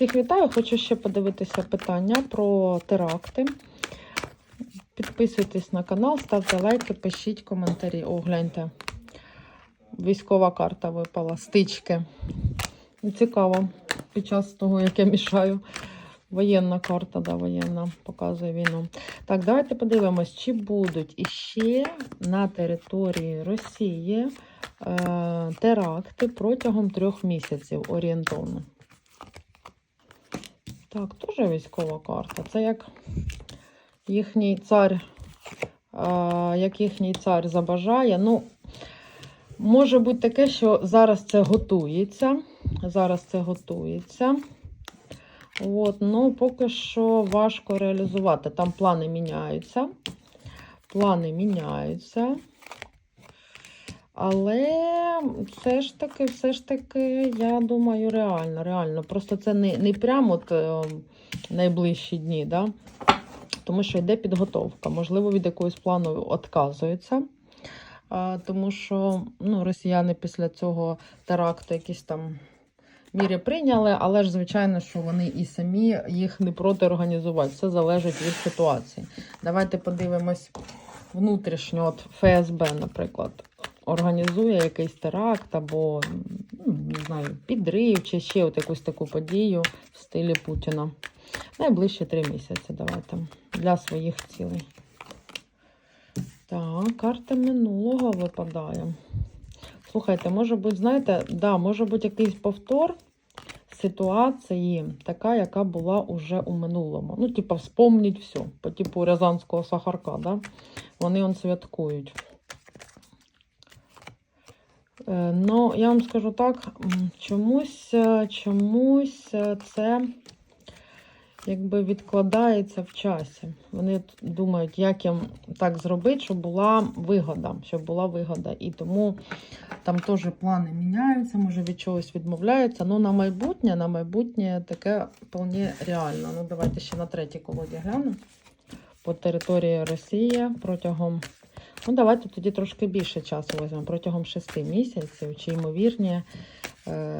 Всіх вітаю. Хочу ще подивитися питання про теракти. Підписуйтесь на канал, ставте лайки, пишіть коментарі. О, гляньте. Військова карта випала, стички. Цікаво, під час того, як я мішаю. Воєнна карта, да, воєнна, показує війну. Так, давайте подивимось, чи будуть іще на території Росії е, теракти протягом трьох місяців орієнтовно. Так, теж військова карта. Це як їхній цар, як їхній цар забажає. Ну, може бути таке, що зараз це готується. Зараз це готується. От, ну, поки що важко реалізувати. Там плани міняються. Плани міняються. Але все ж таки, все ж таки, я думаю, реально, реально. Просто це не, не прямо от, е, найближчі дні, да? тому що йде підготовка. Можливо, від якогось плану відказуються. А, тому що ну, росіяни після цього теракту якісь там міри прийняли, але ж, звичайно, що вони і самі їх не проти організувати. Все залежить від ситуації. Давайте подивимось внутрішньо, от ФСБ, наприклад, організує якийсь теракт або ну, не знаю, підрив чи ще от якусь таку подію в стилі Путіна. Найближчі три місяці давайте для своїх цілей. Так, карта минулого випадає. Слухайте, може бути, знаєте, да, може бути якийсь повтор ситуації, така, яка була уже у минулому. Ну, типа, вспомніть все, по типу Рязанського сахарка, да? Вони он святкують. Е, Ну, я вам скажу так, чомусь, е, чомусь е, це якби відкладається в часі. Вони думають, як їм так зробити, щоб була вигода, щоб була вигода. І тому там теж плани міняються, може від чогось відмовляються. Ну, на майбутнє, на майбутнє таке вполне реально. Ну, давайте ще на третій колоді гляну. По території Росії протягом. Ну, давайте тоді трошки більше часу візьмемо, протягом шести місяців, чи ймовірні е,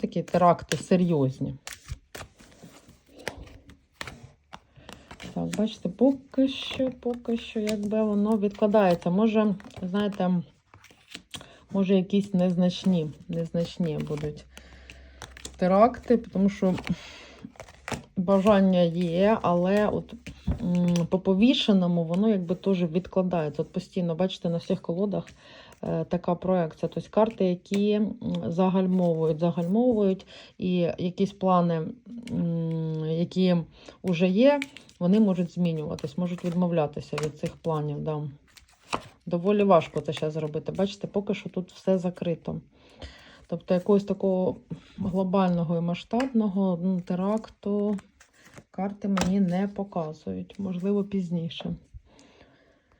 такі теракти серйозні. Так, бачите, поки що, поки що, якби воно відкладається. Може, знаєте, може, якісь незначні, незначні будуть теракти, тому що бажання є, але от по повішеному воно якби теж відкладається. От постійно, бачите, на всіх колодах е, така проекція. Тобто карти, які загальмовують, загальмовують, і якісь плани, які вже є, вони можуть змінюватись, можуть відмовлятися від цих планів. Да. Доволі важко це зараз зробити. Бачите, поки що тут все закрито. Тобто якогось такого глобального і масштабного теракту карти мені не показують, можливо, пізніше.